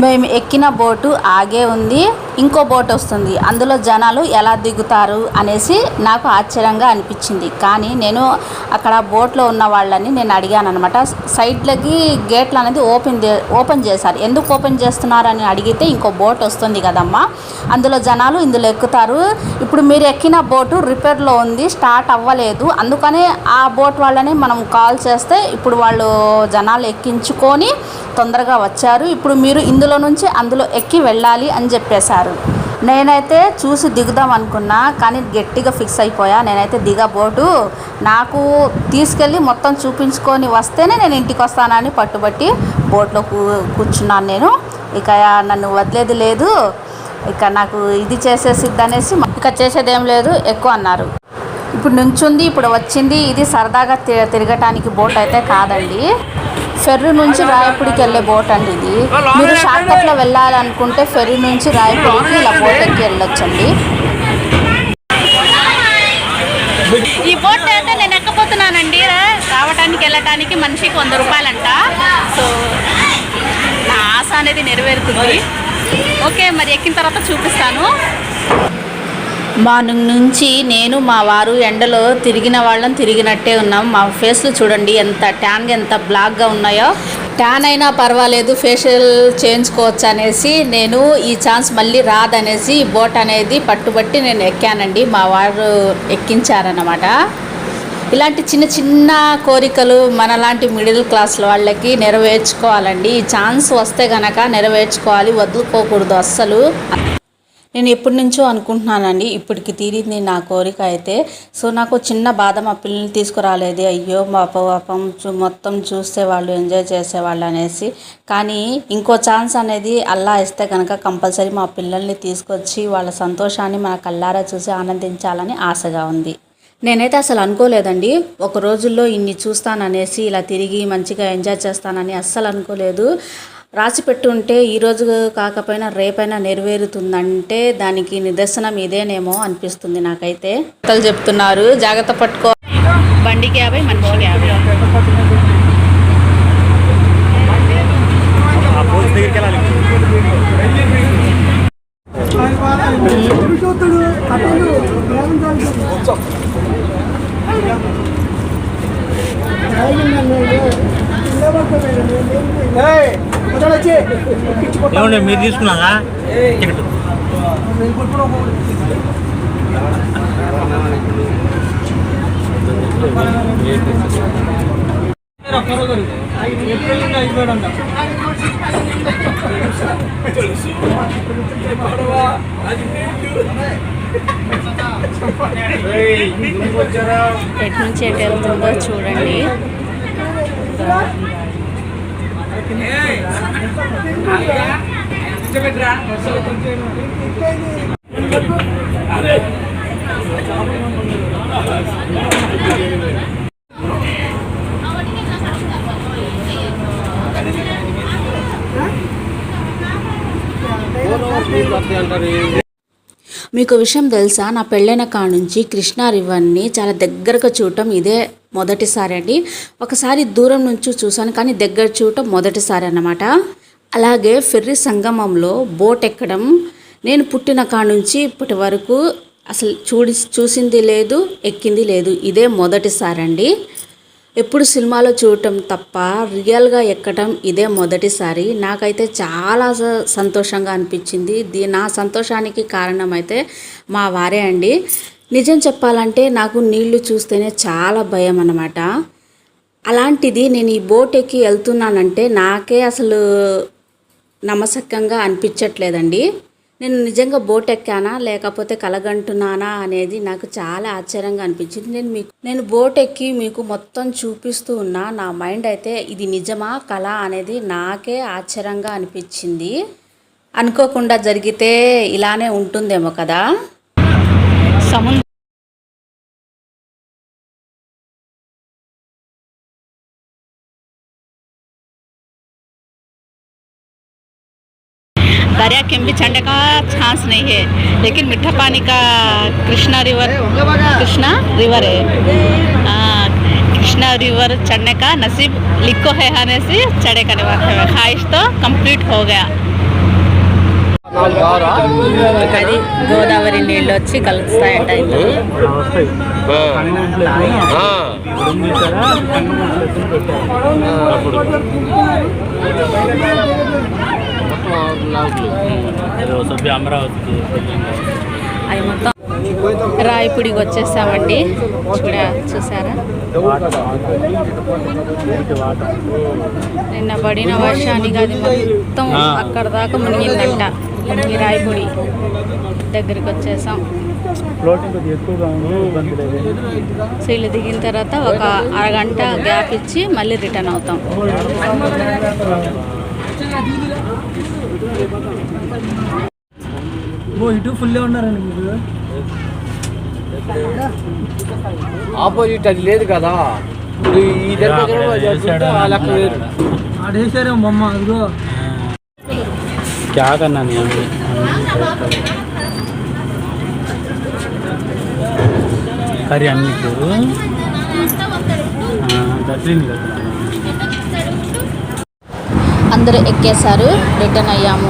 మేము ఎక్కిన బోటు ఆగే ఉంది. ఇంకో బోట్ వస్తుంది. అందులో జనాలు ఎలా దిగుతారు అనేసి నాకు ఆశ్చర్యంగా అనిపించింది. కానీ నేను అక్కడ బోట్లో ఉన్న వాళ్ళని నేను అడిగాను అనమాట సైడ్లకి గేట్లు అనేది ఓపెన్ చే- ఓపెన్ చేశారు. ఎందుకు ఓపెన్ చేస్తున్నారు అని అడిగితే ఇంకో బోట్ వస్తుంది కదమ్మా. అందులో జనాలు ఇందులో ఎక్కుతారు. ఇప్పుడు మీరు ఎక్కిన బోటు రిపేర్లో ఉంది స్టార్ట్ అవ్వలేదు. అందుకనే ఆ బోట్ వాళ్ళని మనం కాల్ చేస్తే ఇప్పుడు వాళ్ళు జనాలు ఎక్కించుకొని తొందరగా వచ్చారు. ఇప్పుడు మీరు ఇందులో నుంచి అందులో ఎక్కి వెళ్ళాలి అని చెప్పేశారు. నేనైతే చూసి దిగుదాం అనుకున్నా కానీ గట్టిగా ఫిక్స్ అయిపోయా. నేనైతే దిగ బోటు. నాకు తీసుకెళ్ళి మొత్తం చూపించుకొని వస్తేనే నేను ఇంటికి వస్తానని పట్టుబట్టి బోట్లో కూ కూర్చున్నాను నేను. ఇక నన్ను వదిలేది లేదు. ఇక నాకు ఇది చేసేసిద్ది అనేసి ఇక చేసేదేం లేదు ఎక్కువ అన్నారు. ఇప్పుడు నుంచుంది ఇప్పుడు వచ్చింది. ఇది సరదాగా తి- తిరగటానికి బోట్ అయితే కాదండి. ఫెర్రీ నుంచి రాయపూడికి వెళ్ళే బోట్ అండి ఇది. మీరు షార్ట్కట్లో వెళ్ళాలనుకుంటే ఫెర్రీ నుంచి రాయపూడికి ఇలా బోట్ ఎక్కి వెళ్ళొచ్చండి. ఈ బోట్ అయితే నేను ఎక్కపోతున్నానండి రావటానికి వెళ్ళటానికి మనిషికి వంద రూపాయలంట. సో నా ఆశ అనేది నెరవేరుతుంది. ఓకే మరి ఎక్కిన తర్వాత చూపిస్తాను. మార్నింగ్ నుంచి నేను మా వారు ఎండలో తిరిగిన వాళ్ళని తిరిగినట్టే ఉన్నాం. మా ఫేస్లు చూడండి ఎంత ట్యాన్గా ఎంత బ్లాక్గా ఉన్నాయో. ట్యాన్ అయినా పర్వాలేదు ఫేషియల్ చేయించుకోవచ్చు అనేసి నేను ఈ ఛాన్స్ మళ్ళీ రాదనేసి ఈ బోట్ అనేది పట్టుబట్టి నేను ఎక్కానండి. మా వారు ఎక్కించారన్నమాట. ఇలాంటి చిన్న చిన్న కోరికలు మనలాంటి మిడిల్ క్లాస్ వాళ్ళకి నెరవేర్చుకోవాలండి. ఈ ఛాన్స్ వస్తే గనక నెరవేర్చుకోవాలి వదులుకోకూడదు అస్సలు. నేను ఎప్పటి నుంచో అనుకుంటున్నానండి ఇప్పటికి తీరింది నా కోరిక అయితే. సో నాకు చిన్న బాధ మా పిల్లల్ని తీసుకురాలేదు. అయ్యో మా పాపం మొత్తం చూస్తే వాళ్ళు ఎంజాయ్ చేసేవాళ్ళు అనేసి. కానీ ఇంకో ఛాన్స్ అనేది అల్లా ఇస్తే కనుక కంపల్సరీ మా పిల్లల్ని తీసుకొచ్చి వాళ్ళ సంతోషాన్ని మన కళ్ళారా చూసి ఆనందించాలని ఆశగా ఉంది. నేనైతే అసలు అనుకోలేదండి. ఒక రోజుల్లో ఇన్ని చూస్తాననేసి ఇలా తిరిగి మంచిగా ఎంజాయ్ చేస్తానని అస్సలు అనుకోలేదు. రాసి పెట్టుంటే ఈ రోజు కాకపోయినా రేపైనా నెరవేరుతుందంటే దానికి నిదర్శనం ఇదేనేమో అనిపిస్తుంది నాకైతే. పెద్దలు చెప్తున్నారు జాగ్రత్త పట్టుకో. బండికి యాభై మనిషికి యాభై దగ్గరికి వెళ్ళాలి. ఏమండి మీరు తీసుకున్నారా? టికెట్. ఎటు నుంచి ఎటు వెళ్తుందో చూడండి. మీకు విషయం తెలుసా? నా పెళ్ళైన కాడ నుంచి కృష్ణా రివర్ని చాలా దగ్గరగా చూడటం ఇదే మొదటిసారి అండి ఒకసారి దూరం నుంచి చూశాను కానీ దగ్గర చూడటం మొదటిసారి అన్నమాట అలాగే ఫెర్రీ సంగమంలో బోట్ ఎక్కడం నేను పుట్టిన కాడ నుంచి ఇప్పటి వరకు అసలు చూడి చూసింది లేదు ఎక్కింది లేదు. ఇదే మొదటిసారి అండి ఎప్పుడు సినిమాలో చూడటం తప్ప రియల్గా ఎక్కడం ఇదే మొదటిసారి. నాకైతే చాలా సంతోషంగా అనిపించింది. దీ నా సంతోషానికి కారణం అయితే మా వారే అండి. నిజం చెప్పాలంటే నాకు నీళ్ళు చూస్తేనే చాలా భయం అన్నమాట. అలాంటిది నేను ఈ బోట్ ఎక్కి వెళ్తున్నానంటే నాకే అసలు నమ్మసక్యంగా అనిపించట్లేదండి. నేను నిజంగా బోట్ ఎక్కానా లేకపోతే కలగంటున్నానా అనేది నాకు చాలా ఆశ్చర్యంగా అనిపించింది. నేను మీకు నేను బోట్ ఎక్కి మీకు మొత్తం చూపిస్తూ ఉన్నా నా మైండ్ అయితే ఇది నిజమా కళ అనేది నాకే ఆశ్చర్యంగా అనిపించింది. అనుకోకుండా జరిగితే ఇలానే ఉంటుందేమో కదా? సముద్ర दरिया के भी चढ़ने का चांस नहीं है लेकिन मीठा पानी का कृष्णा रिवर कृष्णा रिवर है हाँ, कृष्णा रिवर चढ़ने का नसीब लिखो है आने से चढ़े का ख्वाहिश तो कंप्लीट हो गया అది గోదావరి నీళ్ళు వచ్చి కలుస్తాయంట ఇందులో. సభ్య అమరావతికి అవి మొత్తం రాయపుడికి వచ్చేసామండి. చూడ చూసారా? నిన్న పడిన వర్షానికి అది మొత్తం. అక్కడ దాకా మునిగిందంట. ఈ రాయపుడి దగ్గరికి వచ్చేసాం. సో వీళ్ళు దిగిన తర్వాత ఒక అరగంట గ్యాప్ ఇచ్చి మళ్ళీ రిటర్న్ అవుతాం. ఇటు ఫుల్లే ఉన్నారండి మీరు? ఆపోజిట్ అది లేదు కదా. ఇప్పుడు బొమ్మ అదిగో. క్యా కన్నా కర్రీ అన్నికి దట్రీని కదా అందరూ ఎక్కేశారు. రిటర్న్ అయ్యాము.